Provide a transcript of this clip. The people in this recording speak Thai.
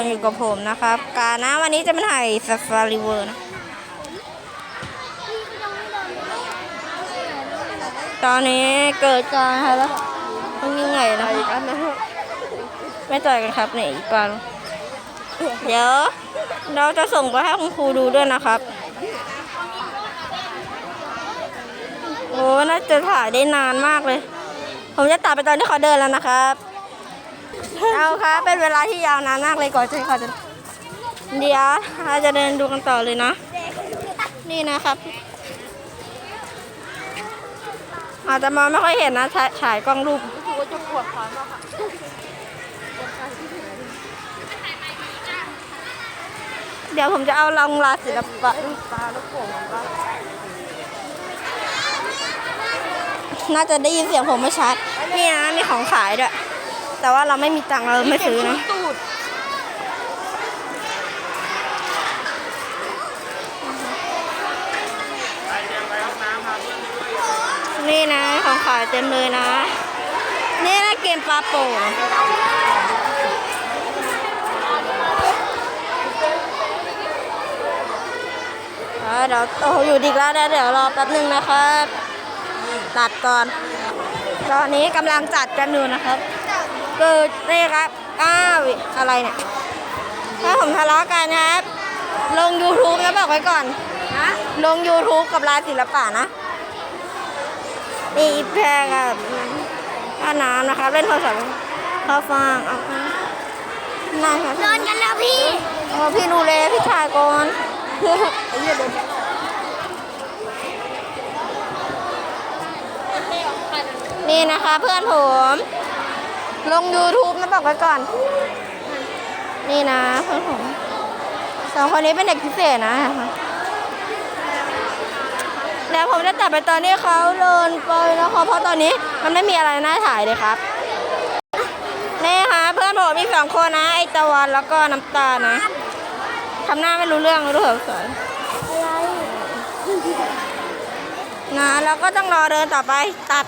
ส่วนอยู่กับผมนะครับ การนะวันนี้จะมาถ่ายซาฟารีเวอร์นะ ตอนนี้เกิดการอะไรแล้วต้องยังไงนะกันนะไม่ต่อยกันครับเนี่ยอีกปานเดี๋ยวเราจะส่งไปให้คุณครูดูด้วยนะครับโอ้น่าจะถ่ายได้นานมากเลย ผมจะตัดไปตอนที่เขาเดินแล้วนะครับ เอาครับเป็นเวลาที่ยาวนานมากเลยก่อนที่เขาจะเดี๋ยวเราจะเดินดูกันต่อเลยนะ นี่นะครับอาจจะมองไม่ค่อยเห็นนะฉายกล้องรูปจะปวดขามากค่ะเดี๋ยวผมจะเอาลองลาศิลปะตาลูกโป่งของบ้านน่าจะได้ยินเสียงผมไม่ชัด นี่นะมีของขายด้วย แต่ว่าเราไม่มีตังค์เราไม่ซื้อนะตูดนี่นะของขายเต็มเลยนะ นี่นะเกมปลาโป่งอ่าเดี๋ยวโอ้โหอยู่ดีแล้วนะเดี๋ยวรอแป๊บหนึ่งนะครับตัดก่อนตอนนี้กำลังจัดกันอยู่นะครับ เกิดนี่ครับอ้าวอะไรเนี่ยถ้าผมทะเลาะกันนะครับ ลง YouTube นะบอกไว้ก่อนลง YouTube กับลายศิลปะนะนี่อีแพงอะท่าน้ำนะครับ เล่นโทรศัพท์ข้าวฟางเอานายค่ะโดนกันแล้วพี่เออพี่ดูเลยพี่ชายก่อนไอ้เหี้ยโดนนี่นะคะเพื่อนผม ลง YouTube นะบอกไว้ก่อน นี่นะเพื่อนผมสองคนนี้เป็นเด็กพิเศษนะคะเดี๋ยวผมจะตัดไปตอนนี้เขาเดินไปนะคะเพราะตอนนี้มันไม่มีอะไรน่าถ่ายเลยครับนี่ค่ะเพื่อนผมมีสองคนนะ ไอตะวันแล้วก็น้ำตาลนะทำหน้าไม่รู้เรื่องไม่รู้เหรอสวยนะแล้วก็ต้องรอเดินต่อไปตัด